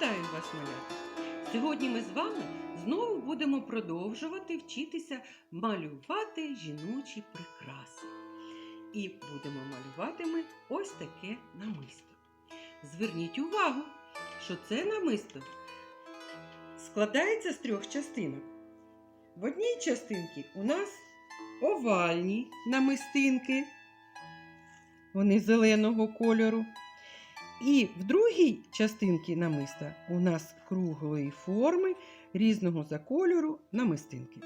Вітаю вас, малята! Сьогодні ми з вами знову будемо продовжувати вчитися малювати жіночі прикраси. І будемо малювати ми ось таке намисто. Зверніть увагу, що це намисто складається з трьох частинок. В одній частинці у нас овальні намистинки, вони зеленого кольору. І в другій частинці намиста у нас круглої форми різного за кольору намистинки.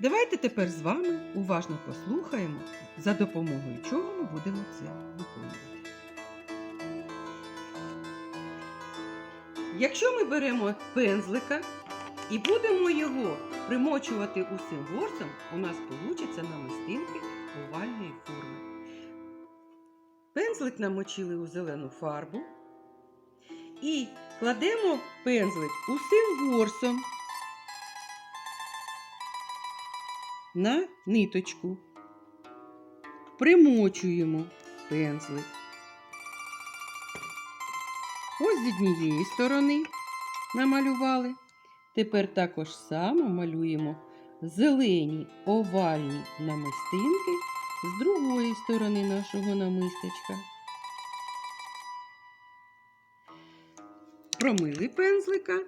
Давайте тепер з вами уважно послухаємо, за допомогою чого ми будемо це виконувати. Якщо ми беремо пензлика і будемо його примочувати усім ворсом, у нас вийде намистинки овальної форми. Пензлик намочили у зелену фарбу і кладемо пензлик усім ворсом на ниточку. Примочуємо пензлик. Ось з однієї сторони намалювали. Тепер також само малюємо зелені овальні намистинки з другої сторони нашого намистечка. Промили пензлика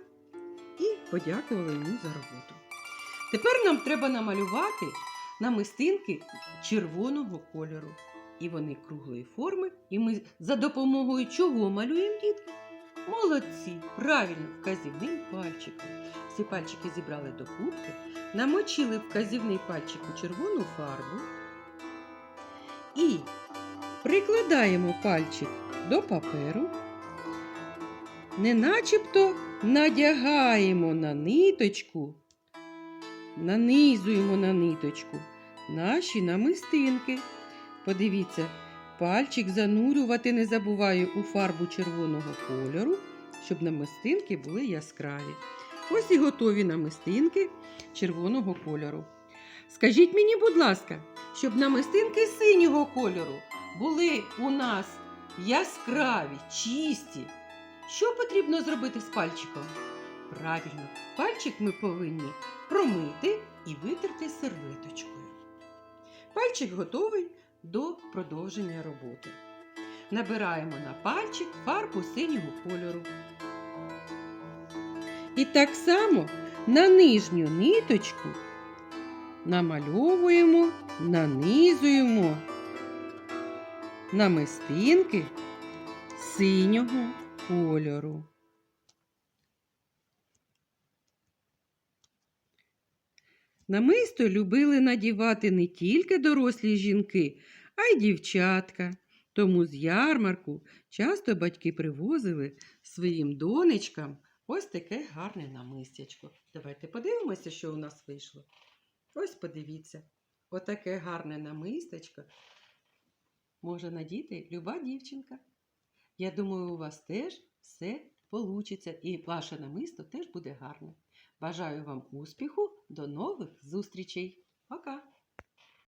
і подякували йому за роботу. Тепер нам треба намалювати намистинки червоного кольору. І вони круглої форми. І ми за допомогою чого малюємо дітки? Молодці! Правильно, вказівним пальчиком. Всі пальчики зібрали до кубки, намочили вказівний пальчик у червону фарбу. Прикладаємо пальчик до паперу, не начебто надягаємо на ниточку, нанизуємо на ниточку наші намистинки. Подивіться, пальчик занурювати не забуваю у фарбу червоного кольору, щоб намистинки були яскраві. Ось і готові намистинки червоного кольору. Скажіть мені, будь ласка, щоб намистинки синього кольору були у нас яскраві, чисті. Що потрібно зробити з пальчиком? Правильно, пальчик ми повинні промити і витерти серветочкою. Пальчик готовий до продовження роботи. Набираємо на пальчик фарбу синього кольору. І так само на нижню ниточку намальовуємо, нанизуємо намистинки синього кольору. Намисто любили надівати не тільки дорослі жінки, а й дівчатка. Тому з ярмарку часто батьки привозили своїм донечкам ось таке гарне намистячко. Давайте подивимося, що у нас вийшло. Ось подивіться, отаке гарне намистечко може надіти люба дівчинка. Я думаю, у вас теж все вийде, і ваше намисто теж буде гарне. Бажаю вам успіху, до нових зустрічей. Пока!